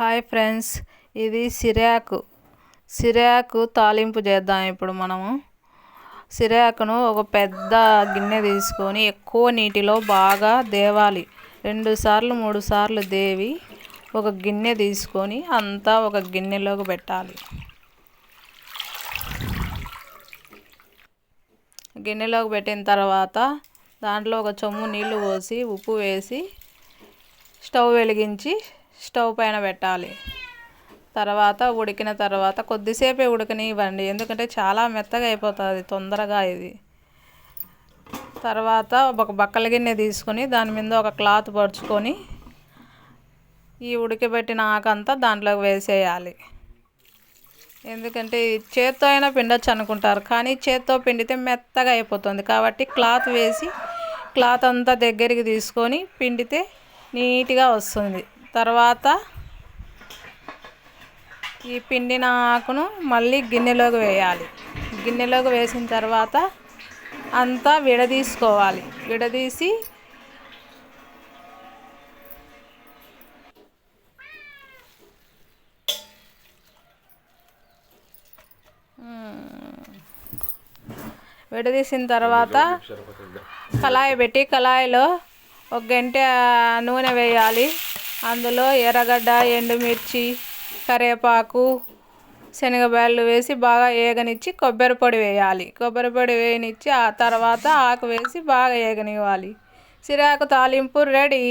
Hi friends ఇది సిరాకు. సిరాకు తాలింపు చేద్దాం ఇప్పుడు మనము. సిరాకును ఒక పెద్ద గిన్నె తీసుకొని ఎక్కువ నీటిలో బాగా దేవాలి. రెండు సార్లు మూడు సార్లు దేవి ఒక గిన్నె తీసుకొని అంతా ఒక గిన్నెలోకి పెట్టాలి. గిన్నెలోకి పెట్టిన తర్వాత దాంట్లో ఒక చెమ్ము నీళ్ళు పోసి ఉప్పు వేసి స్టవ్ వెలిగించి స్టవ్ పైన పెట్టాలి. తర్వాత ఉడికిన తర్వాత కొద్దిసేపే ఉడకనివ్వండి. ఎందుకంటే చాలా మెత్తగా అయిపోతుంది తొందరగా ఇది. తర్వాత ఒక బక్కల గిన్నె తీసుకొని దాని మీద ఒక క్లాత్ పరుచుకొని ఈ ఉడకబెట్టిన ఆకంతా దాంట్లోకి వేసేయాలి. ఎందుకంటే చేత్తో అయినా పిండొచ్చు అనుకుంటారు. కానీ చేత్తో పిండితే మెత్తగా అయిపోతుంది. కాబట్టి క్లాత్ వేసి క్లాత్ అంతా దగ్గరికి తీసుకొని పిండితే నీట్గా వస్తుంది. తర్వాత ఈ పిండిన ఆకును మళ్ళీ గిన్నెలోకి వేయాలి. గిన్నెలోకి వేసిన తర్వాత అంతా విడదీసుకోవాలి. విడదీసి విడదీసిన తర్వాత కళాయి పెట్టి కళాయిలో ఒక గంట నూనె వేయాలి. అందులో ఎర్రగడ్డ ఎండుమిర్చి కరివేపాకు శనగబ్యాళ్ళు వేసి బాగా ఏగనిచ్చి కొబ్బరి పొడి వేయాలి. కొబ్బరి పొడి వేయనిచ్చి ఆ తర్వాత ఆకు వేసి బాగా ఏగనివ్వాలి. సిరాకు తాలింపు రెడీ.